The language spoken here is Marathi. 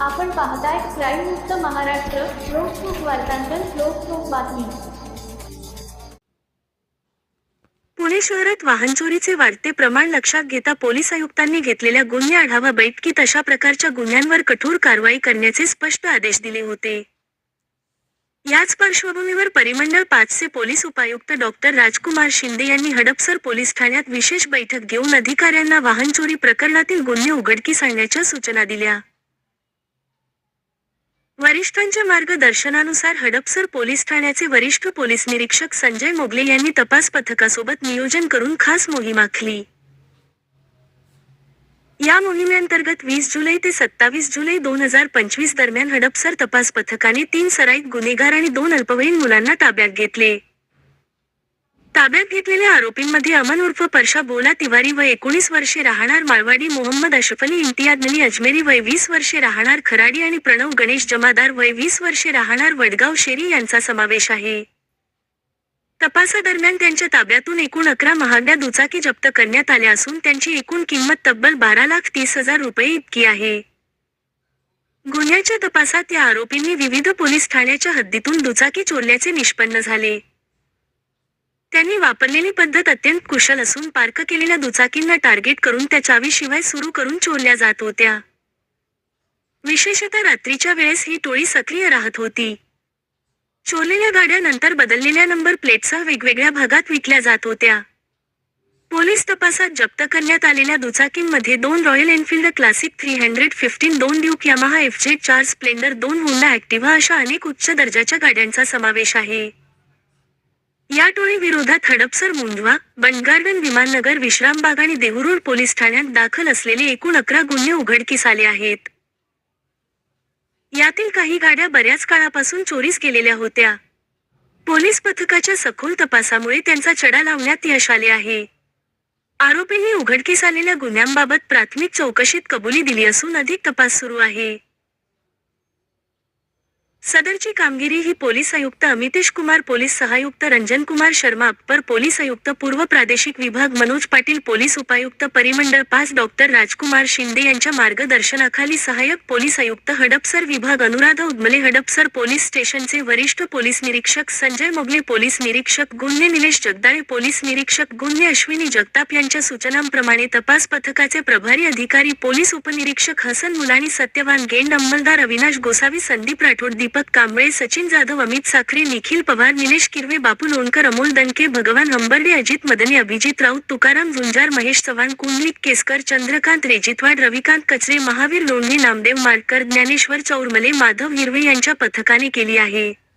आपण पाहताय क्राईम मुक्त महाराष्ट्र लोकसुख वार्तांकन लोकसुख बातमी. पुणे शहरात वाहन चोरीचे वाढते प्रमाण लक्षात घेता पोलीस आयुक्तांनी घेतलेल्या गुन्हे आढावा बैठकीत अशा प्रकारच्या गुन्ह्यांवर कठोर कारवाई करण्याचे स्पष्ट आदेश दिले होते. याच पार्श्वभूमीवर परिमंडळ पाचचे पोलीस उपायुक्त डॉक्टर राजकुमार शिंदे यांनी हडपसर पोलीस ठाण्यात विशेष बैठक घेऊन अधिकाऱ्यांना वाहन चोरी प्रकरणातील गुन्हे उघडकीस आणण्याच्या सूचना दिल्या. वरिष्ठांच्या मार्गदर्शनानुसार हडपसर पोलीस ठाण्याचे वरिष्ठ पोलीस निरीक्षक संजय मोगले यांनी तपास पथकासोबत नियोजन करून खास मोहीम आखली. या मोहिमेअंतर्गत वीस जुलै ते सत्तावीस जुलै दोन हजार पंचवीस दरम्यान हडपसर तपास पथकाने तीन सराईत गुन्हेगार आणि दोन अल्पवयीन मुलांना ताब्यात घेतले. ताब्यात घेतलेल्या आरोपींमध्ये अमन उर्फ परशा बोला तिवारी व एकोणीस वर्षे राहणार माळवाडी मोहम्मद अशफ अली अली अजमेरी वय वीस वर्षे राहणार खराडी आणि प्रणव गणेश जमादार वय वीस वर्षे राहणार वडगाव शेरी यांचा समावेश आहे. तपासादरम्यान त्यांच्या ताब्यातून एकूण अकरा महागड्या दुचाकी जप्त करण्यात आल्या असून त्यांची एकूण किंमत तब्बल बारा लाख तीस हजार रुपये इतकी आहे. गुन्ह्याच्या तपासात या आरोपींनी विविध पोलीस ठाण्याच्या हद्दीतून दुचाकी चोरल्याचे निष्पन्न झाले. त्यांनी वापरलेली पद्धत अत्यंत कुशल असून पार्क केलेल्या दुचाकींना टार्गेट करून त्या चावीशिवाय सुरू करून चोरल्या जात होत्या. विशेषतः रात्रीच्या वेळेस ही टोळी सक्रिय राहत होती. चोरलेल्या गाड्या नंतर बदललेल्या नंबर प्लेटसह वेगवेगळ्या भागात विकल्या जात होत्या. पोलीस तपासात जप्त करण्यात आलेल्या दुचाकींमध्ये दोन Royal Enfield Classic three hundred fifteen दोन ड्यूक यामाहा एफ चार स्प्लेंडर दोन हुंडा ऍक्टिव्हा अशा अनेक उच्च दर्जाच्या गाड्यांचा समावेश आहे. या टोळी विरोधात हडपसर मुंजवा बनगार्डन विमाननगर विश्रामबाग आणि देहुरोड पोलीस ठाण्यात दाखल असलेले एकूण अकरा गुन्हे उघडकीस आले आहेत. यातील काही गाड्या बऱ्याच काळापासून चोरीस गेलेल्या होत्या. पोलीस पथकाच्या सखोल तपासामुळे त्यांचा चढा लावण्यात यश आले आहे. आरोपींनी उघडकीस आलेल्या गुन्ह्यांबाबत प्राथमिक चौकशीत कबुली दिली असून अधिक तपास सुरू आहे. सदरची कामगिरी ही पोलीस आयुक्त अमितेश कुमार पोलीस सहायुक्त रंजन कुमार शर्मा अप्पर पोलीस आयुक्त पूर्व प्रादेशिक विभाग मनोज पाटील पोलीस उपायुक्त परिमंडळ पाच डॉक्टर राजकुमार शिंदे यांच्या मार्गदर्शनाखाली सहाय्यक पोलीस आयुक्त हडपसर विभाग अनुराधा उदमले हडपसर पोलीस स्टेशनचे वरिष्ठ पोलीस निरीक्षक संजय मोगले पोलीस निरीक्षक गुन्हे निलेश जगदाळे पोलीस निरीक्षक गुन्हे अश्विनी जगताप यांच्या सूचनांप्रमाणे तपास पथकाचे प्रभारी अधिकारी पोलीस उपनिरीक्षक हसन मुलानी सत्यवान गेंड अंमलदार अविनाश गोसावी संदीप राठोड दीपक कांबळे सचिन जाधव अमित साखरे निखिल पवार निलेश किरवे बापू लोणकर अमोल दणके भगवान हंबर्डे अजित मदने अभिजित राऊत तुकाराम झुंजार महेश चव्हाण कुंडलिक केसकर चंद्रकांत रेजितवाड रविकांत कचरे महावीर लोंढे नामदेव माडकर ज्ञानेश्वर चौरमले माधव हिरवे यांच्या पथकाने केली आहे.